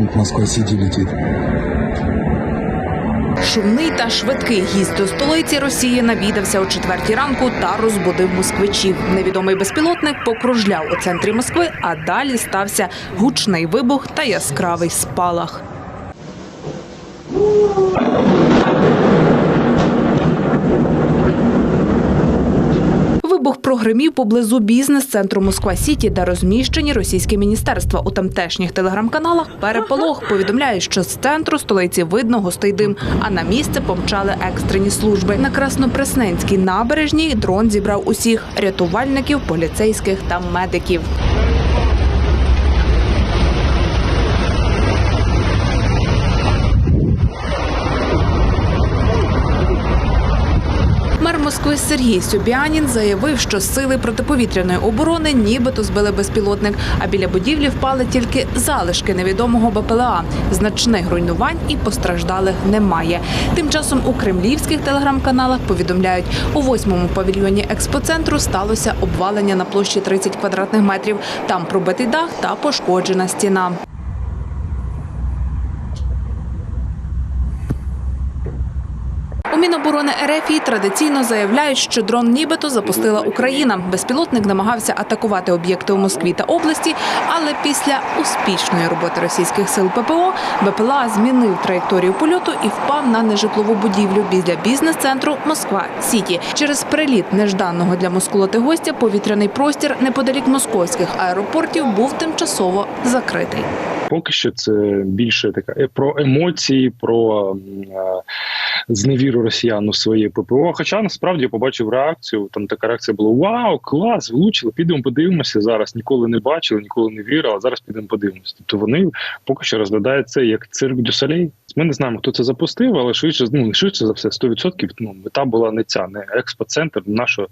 Москва-Сити летить. Шумний та швидкий гість до столиці Росії навідався о четвертій ранку та розбудив москвичів. Невідомий безпілотник покружляв у центрі Москви, а далі стався гучний вибух та яскравий спалах. Вибух прогримів поблизу бізнес-центру Москва Сіті, де розміщені російські міністерства. У тамтешніх телеграм-каналах переполох повідомляють, що з центру столиці видно густий дим, а на місце помчали екстрені служби. На Краснопресненській набережній дрон зібрав усіх рятувальників, поліцейських та медиків. Москви Сергій Собянін заявив, що сили протиповітряної оборони нібито збили безпілотник, а біля будівлі впали тільки залишки невідомого БПЛА. Значних руйнувань і постраждалих немає. Тим часом у кремлівських телеграм-каналах повідомляють, у восьмому павільйоні експоцентру сталося обвалення на площі 30 квадратних метрів. Там пробитий дах та пошкоджена стіна. Міноборони РФ традиційно заявляють, що дрон нібито запустила Україна. Безпілотник намагався атакувати об'єкти у Москві та області, але після успішної роботи російських сил ППО БПЛА змінив траєкторію польоту і впав на нежитлову будівлю біля бізнес-центру Москва Сіті. Через приліт нежданого для москулоти гостя повітряний простір неподалік московських аеропортів був тимчасово закритий. Поки що це більше така е, про емоції, про е, зневіру росіян у своє ППО. Хоча насправді я побачив реакцію. Там така реакція була: Вау, клас, влучили, підемо подивимося зараз. Ніколи не бачили, ніколи не вірили. а Зараз підемо подивимося. Тобто вони поки що розглядають це як цирк дю солей. Ми не знаємо, хто це запустив, але швидше ну швидше за все 100% ну, мета була не ця, не експоцентр, нашого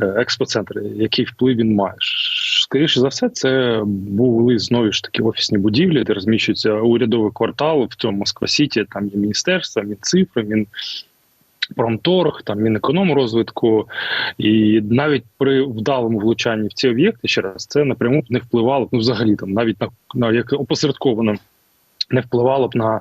експоцентр, який вплив він має. Скоріше за все, це були знову ж таки офісні будівлі, де розміщується урядовий квартал в цьому Москва Сіті. Там є міністерства, мінцифри, мін. Промторг, там Мінекономрозвитку, і навіть при вдалому влучанні в ці об'єкти ще раз це напряму не впливало ну взагалі там навіть на, на як опосередковано не впливало б на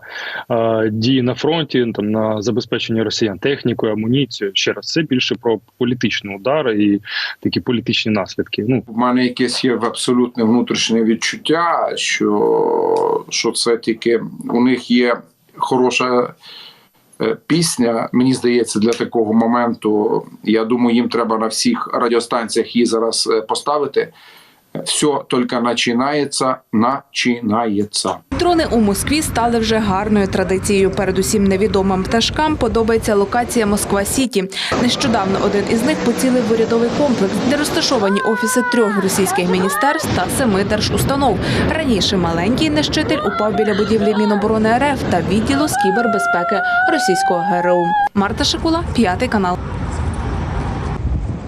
е, дії на фронті, там на забезпечення росіян технікою, амуніцією. Ще раз це більше про політичний удар і такі політичні наслідки. Ну У мене якесь є абсолютне внутрішнє відчуття, що, що це тільки у них є хороша е, пісня. Мені здається, для такого моменту. Я думаю, їм треба на всіх радіостанціях її зараз е, поставити. Все тільки починається, починається. Дрони у Москві стали вже гарною традицією. Передусім невідомим пташкам подобається локація Москва Сіті. Нещодавно один із них поцілив в урядовий комплекс, де розташовані офіси трьох російських міністерств та семи держустанов. Раніше маленький нещитель упав біля будівлі Міноборони РФ та відділу з кібербезпеки російського ГРУ. Марта Шикула, п'ятий канал.